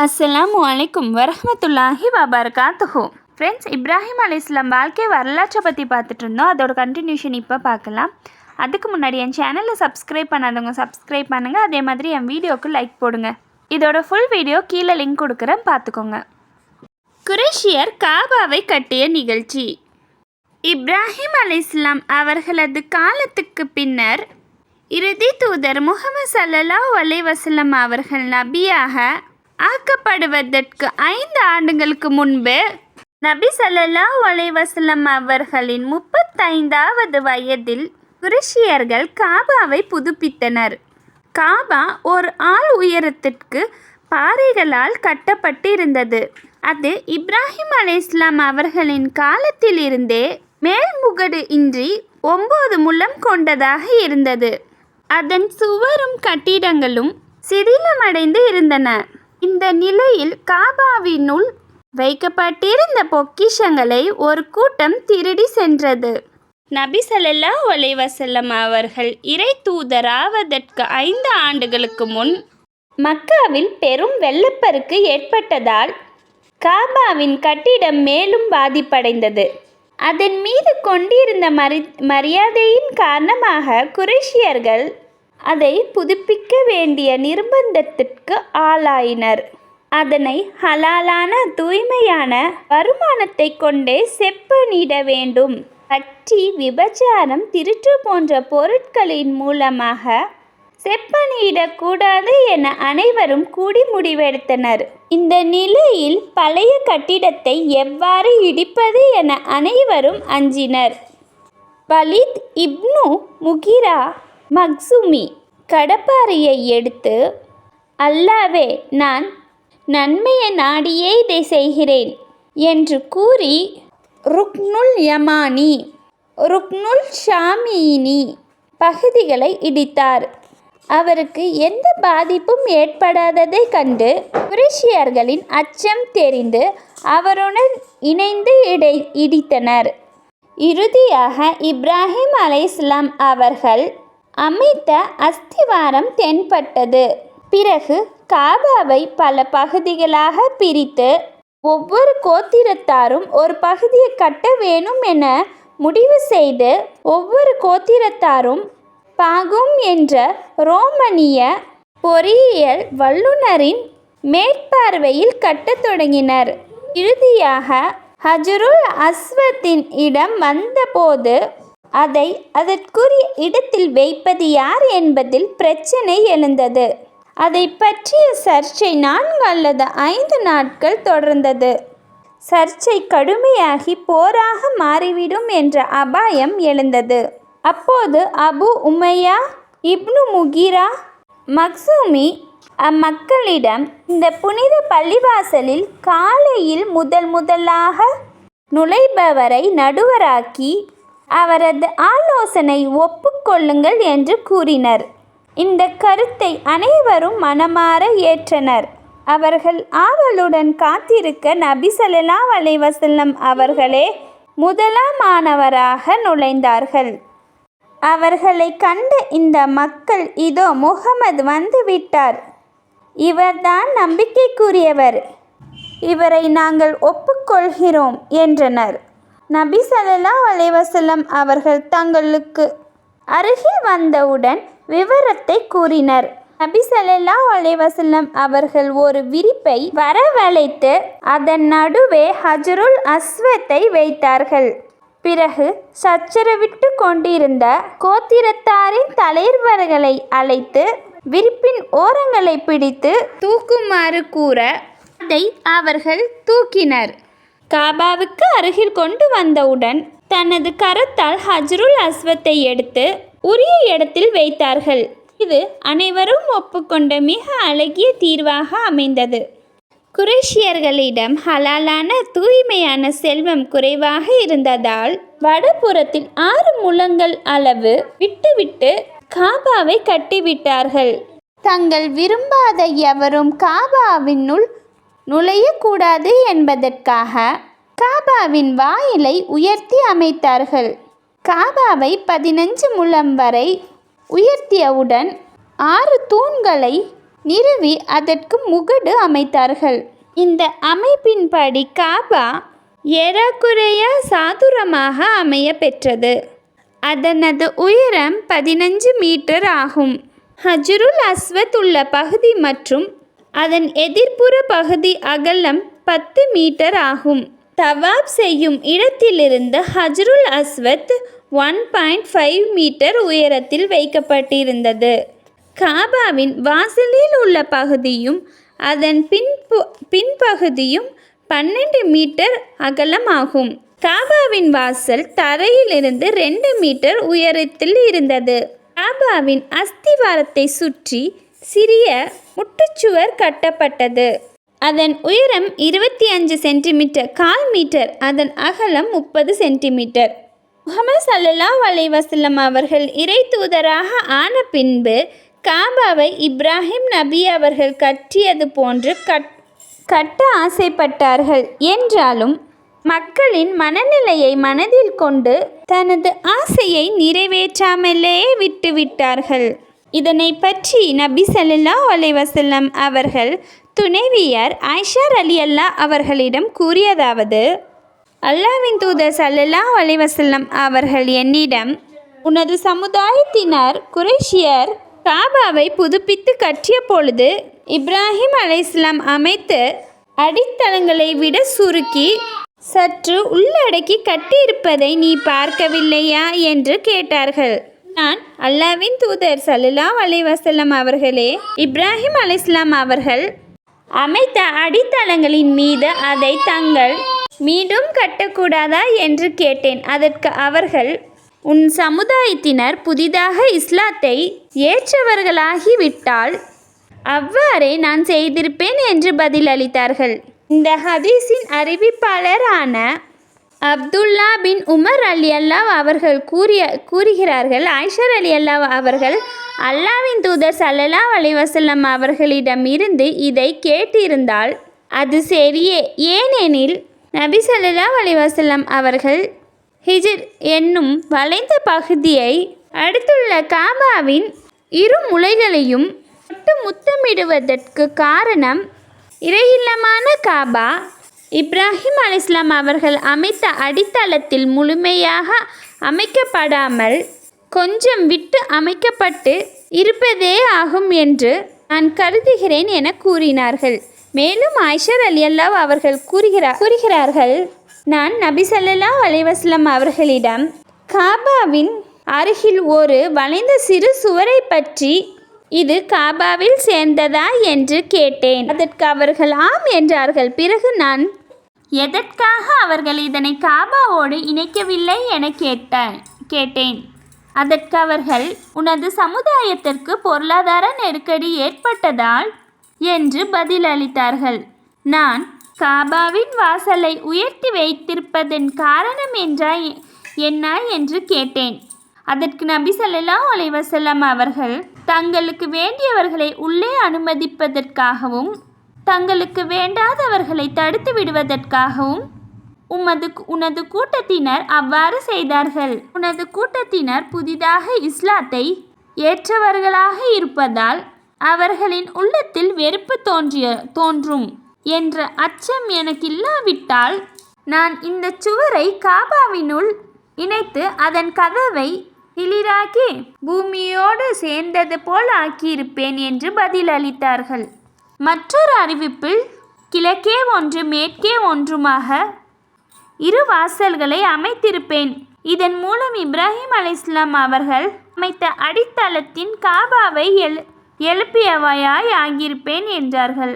அஸ்ஸலாமு அலைக்கும் வரஹ்மத்துல்லாஹி வபரகாத்துஹு ஃப்ரெண்ட்ஸ் இப்ராஹிம் அலி இஸ்லாம் வாழ்க்கை வரலாற்றை பற்றி பார்த்துட்டு இருந்தோம். அதோட கண்டினியூஷன் இப்போ பார்க்கலாம். அதுக்கு முன்னாடி என் சேனலை சப்ஸ்கிரைப் பண்ணாதவங்க சப்ஸ்கிரைப் பண்ணுங்கள் அதே மாதிரி என் வீடியோவுக்கு லைக் போடுங்க. இதோட ஃபுல் வீடியோ கீழே லிங்க் கொடுக்குறேன். பார்த்துக்கோங்க. குரேஷியர் காபாவை கட்டிய நிகழ்ச்சி. இப்ராஹிம் அலி இஸ்லாம் அவர்களது காலத்துக்கு பின்னர் இறுதி தூதர் முகமது சல்லல்லாஹு அலைஹி வஸல்லம் அவர்கள் நபியாக ஆக்கப்படுவதற்கு ஐந்து ஆண்டுகளுக்கு முன்பு நபி சல்லா அலைஹி அவர்களின் முப்பத்தைந்தாவது வயதில் குருஷியர்கள் காபாவை புதுப்பித்தனர். காபா ஒரு ஆள் உயரத்திற்கு பாறைகளால் கட்டப்பட்டிருந்தது. அது இப்ராஹிம் அலைஹிஸ்லாம் அவர்களின் காலத்திலிருந்தே மேல்முகடு இன்றி ஒன்பது முழம் கொண்டதாக இருந்தது. அதன் சுவரும் கட்டிடங்களும் சிதிலமடைந்து இருந்தன. இந்த நிலையில் காபாவினுள் வைக்கப்பட்டிருந்த பொக்கிஷங்களை ஒரு கூட்டம் திருடி சென்றது. நபி ஸல்லல்லாஹு அலைஹி அவர்கள் இறை தூதராவதற்கு ஐந்து ஆண்டுகளுக்கு முன் மக்காவில் பெரும் வெள்ளப்பெருக்கு ஏற்பட்டதால் காபாவின் கட்டிடம் மேலும் பாதிப்படைந்தது. அதன் மீது கொண்டிருந்த மரி மரியாதையின் காரணமாக குரேஷியர்கள் அதை புதுப்பிக்க வேண்டிய நிர்பந்தத்திற்கு ஆளாயினர். அதனை ஹலாலான தூய்மையான வருமானத்தை கொண்டே செப்பனிட வேண்டும். கட்சி விபச்சாரம் திருட்டு போன்ற பொருட்களின் மூலமாக செப்பனிடக்கூடாது என அனைவரும் கூடி முடிவெடுத்தனர். இந்த நிலையில் பழைய கட்டிடத்தை எவ்வாறு இடிப்பது என அனைவரும் அஞ்சினர். பலித் இப்னு முகிரா மக்சுமி கடப்பாறையை எடுத்து அல்லாவே நான் நன்மையை நாடியே இதை செய்கிறேன் என்று கூறி ருக்னுல் யமானி ருக்னுல் ஷாமியினி பகுதிகளை இடித்தார். அவருக்கு எந்த பாதிப்பும் ஏற்படாததை கண்டு குரேஷியர்களின் அச்சம் தெரிந்து அவருடன் இணைந்து இடை இடித்தனர். இறுதியாக இப்ராஹிம் அலை இஸ்லாம் அவர்கள் அமைத்த அஸ்திவாரம் தென்பட்டது. பிறகு காபாவை பல பகுதிகளாக பிரித்து ஒவ்வொரு கோத்திரத்தாரும் ஒரு பகுதியை கட்ட வேணும் என முடிவு செய்து ஒவ்வொரு கோத்திரத்தாரும் பாகும் என்ற ரோமனிய பொறியியல் வல்லுநரின் மேற்பார்வையில் கட்டத் தொடங்கினர். இறுதியாக ஹஜருல் அஸ்வத்தின் இடம் வந்தபோது அதை அதற்குரிய இடத்தில் வைப்பது யார் என்பதில் பிரச்சனை எழுந்தது. அதை பற்றிய சர்ச்சை நான்கு அல்லது ஐந்து நாட்கள் தொடர்ந்தது. சர்ச்சை கடுமையாகி போராக மாறிவிடும் என்ற அபாயம் எழுந்தது. அப்போது அபு உமையா இப்னு முகிரா மக்சூமி அம்மக்களிடம் இந்த புனித பள்ளிவாசலில் காலையில் முதல் முதலாக நுழைபவரை நடுவராக்கி அவரது ஆலோசனை ஒப்புக்கொள்ளுங்கள் என்று கூறினர். இந்த கருத்தை அனைவரும் மனமாற ஏற்றனர். அவர்கள் ஆவலுடன் காத்திருக்க நபி ஸல்லல்லாஹு அலைவசல்லம் அவர்களே அவர்களே முதலாமானவராக நுழைந்தார்கள். அவர்களை கண்ட இந்த மக்கள் இதோ முகமது வந்துவிட்டார் இவர்தான் நம்பிக்கைக்குரியவர். இவரை நாங்கள் ஒப்புக்கொள்கிறோம் என்றனர். நபி ஸல்லல்லாஹு அலைவசல்லம் அவர்கள் தங்களுக்கு அருகில் வந்தவுடன் விவரத்தை கூறினர். நபி ஸல்லல்லாஹு அலைவசல்லம் அவர்கள் ஒரு விரிப்பை வரவழைத்து அதன் நடுவே ஹஜருல் அஸ்வத்தை வைத்தார்கள். பிறகு சச்சரவிட்டு கொண்டிருந்த கோத்திரத்தாரின் தலைவர்களை அழைத்து விரிப்பின் ஓரங்களை பிடித்து தூக்குமாறு கூற அதை அவர்கள் தூக்கினர். காபாவுக்கு அருகில் கொண்டு வந்தவுடன் தனது கரத்தால் ஹஜ்ருல் அஸ்வத்தை எடுத்து உரிய இடத்தில் வைத்தார்கள். இது அனைவரும் ஒப்புக்கொண்ட மிக அழகிய தீர்வாக அமைந்தது. குரேஷியர்களிடம் ஹலாலான தூய்மையான செல்வம் குறைவாக இருந்ததால் வடபுறத்தில் ஆறு முழங்கள் அளவு விட்டுவிட்டு காபாவை கட்டிவிட்டார்கள். தங்கள் விரும்பாத எவரும் காபாவினுள் நுழையக்கூடாது என்பதற்காக காபாவின் வாயிலை உயர்த்தி அமைத்தார்கள். காபாவை பதினஞ்சு முழம் வரை உயர்த்தியவுடன் ஆறு தூண்களை நிறுவி அதற்கு முகடு அமைத்தார்கள். இந்த அமைப்பின்படி காபா ஏறக்குறைய சாதுரமாக அமைய பெற்றது. அதனது உயரம் பதினஞ்சு மீட்டர் ஆகும். ஹஜ்ருல் அஸ்வத் உள்ள பகுதி மற்றும் அதன் எதிர்ப்புற பகுதி அகலம் பத்து மீட்டர் ஆகும். தவாப் செய்யும் இடத்திலிருந்து ஹஜ்ருல் அஸ்வத் ஒன் பாயிண்ட் ஃபைவ் மீட்டர் உயரத்தில் வைக்கப்பட்டிருந்தது. காபாவின் வாசலில் உள்ள பகுதியும் அதன் பின்பு பின்பகுதியும் பன்னெண்டு மீட்டர் அகலமாகும். காபாவின் வாசல் தரையிலிருந்து ரெண்டு மீட்டர் உயரத்தில் இருந்தது. காபாவின் அஸ்திவாரத்தை சுற்றி சிறிய முட்டுச்சுவர் கட்டப்பட்டது. அதன் உயரம் இருபத்தி அஞ்சு சென்டிமீட்டர் கால் மீட்டர் அதன் அகலம் முப்பது சென்டிமீட்டர். முகமது சல்லல்லா அலைவசல்லம் அவர்கள் இறை தூதராக ஆன பின்பு காபாவை இப்ராஹிம் நபி அவர்கள் கட்டியது போன்று கட் கட்ட ஆசைப்பட்டார்கள். என்றாலும் மக்களின் மனநிலையை மனதில் கொண்டு தனது ஆசையை நிறைவேற்றாமலேயே விட்டுவிட்டார்கள். இதனை பற்றி நபி சல்லா அலைவசல்லம் அவர்கள் துணைவியர் ஐஷார் அலி அல்லா அவர்களிடம் கூறியதாவது அல்லாவின் தூதர் சல்லல்லா அலைவசல்லம் அவர்கள் என்னிடம் உனது சமுதாயத்தினர் குறைஷியர் காபாவை புதுப்பித்து கட்டிய பொழுது இப்ராஹிம் அலைஸ்லாம் அமைத்து அடித்தளங்களை விட சுருக்கி சற்று உள்ளடக்கி கட்டியிருப்பதை நீ பார்க்கவில்லையா? என்று கேட்டார்கள். நான் அல்லாவின் தூதர் சலுலா அலைஹி அவர்களே இப்ராஹிம் அலிஸ்லாம் அவர்கள் அமைத்த அடித்தளங்களின் மீது அதை தங்கள் மீண்டும் கட்டக்கூடாதா என்று கேட்டேன். அதற்கு அவர்கள் உன் சமுதாயத்தினர் புதிதாக இஸ்லாத்தை ஏற்றவர்களாகிவிட்டால் அவ்வாறே நான் செய்திருப்பேன் என்று பதிலளித்தார்கள். இந்த ஹதீஸின் அறிவிப்பாளரான அப்துல்லா பின் உமர் அலி அல்லா அவர்கள் கூறிய கூறுகிறார்கள் ஐஷர் அலி அல்லா அவர்கள் அல்லாவின் தூதர் சல்லல்லா அலைவசல்லம் அவர்களிடம் இருந்து இதை கேட்டிருந்தால் அது சரியே. ஏனெனில் நபி சல்லல்லா அலைஹி அவர்கள் ஹிஜிர் என்னும் வளைந்த பகுதியை அடுத்துள்ள காபாவின் இரு முலைகளையும் முத்தமிடுவதற்கு காரணம் இறையில்லமான காபா இப்ராஹிம் அலிஸ்லாம் அவர்கள் அமைத்த அடித்தளத்தில் முழுமையாக அமைக்கப்படாமல் கொஞ்சம் விட்டு அமைக்கப்பட்டு இருப்பதே ஆகும் என்று நான் கருதுகிறேன் என கூறினார்கள். மேலும் ஐஷர் அலி அல்லாஹ் அவர்கள் கூறுகிறார் கூறுகிறார்கள் நான் நபி ஸல்லல்லாஹு அவர்களிடம் காபாவின் அருகில் ஒரு வளைந்த சிறு சுவரை பற்றி இது காபாவில் சேர்ந்ததா என்று கேட்டேன். அதற்கு அவர்கள் ஆம் என்றார்கள். பிறகு நான் எதற்காக அவர்கள் இதனை காபாவோடு இணைக்கவில்லை என கேட்டேன் கேட்டேன். அதற்கு அவர்கள் உனது சமுதாயத்திற்கு பொருளாதார நெருக்கடி ஏற்பட்டதால்? என்று பதிலளித்தார்கள். நான் காபாவின் வாசலை உயர்த்தி வைத்திருப்பதன் காரணம் என்றா என்ன என்று கேட்டேன். அதற்கு நபி ஸல்லல்லாஹு அலைஹி அவர்கள் தங்களுக்கு வேண்டியவர்களை உள்ளே அனுமதிப்பதற்காகவும் தங்களுக்கு வேண்டாதவர்களை தடுத்து விடுவதற்காகவும் உமது உனது கூட்டத்தினர் அவ்வாறு செய்தார்கள். உனது கூட்டத்தினர் புதிதாக இஸ்லாத்தை ஏற்றவர்களாக இருப்பதால் அவர்களின் உள்ளத்தில் வெறுப்பு தோன்றிய தோன்றும் என்ற அச்சம் எனக்கு இல்லாவிட்டால் நான் இந்த சுவரை காபாவினுள் இணைத்து அதன் கதவை கிளிராக்கி பூமியோடு சேர்ந்தது போல் ஆக்கியிருப்பேன் என்று பதிலளித்தார்கள். மற்றொரு அறிவிப்பில் கிழக்கே ஒன்று மேற்கே ஒன்றுமாக இரு வாசல்களை அமைத்திருப்பேன். இதன் மூலம் இப்ராஹிம் அலிஸ்லாம் அவர்கள் அமைத்த அடித்தளத்தின் காபாவை எழு எழுப்பியவையாய் ஆகியிருப்பேன் என்றார்கள்.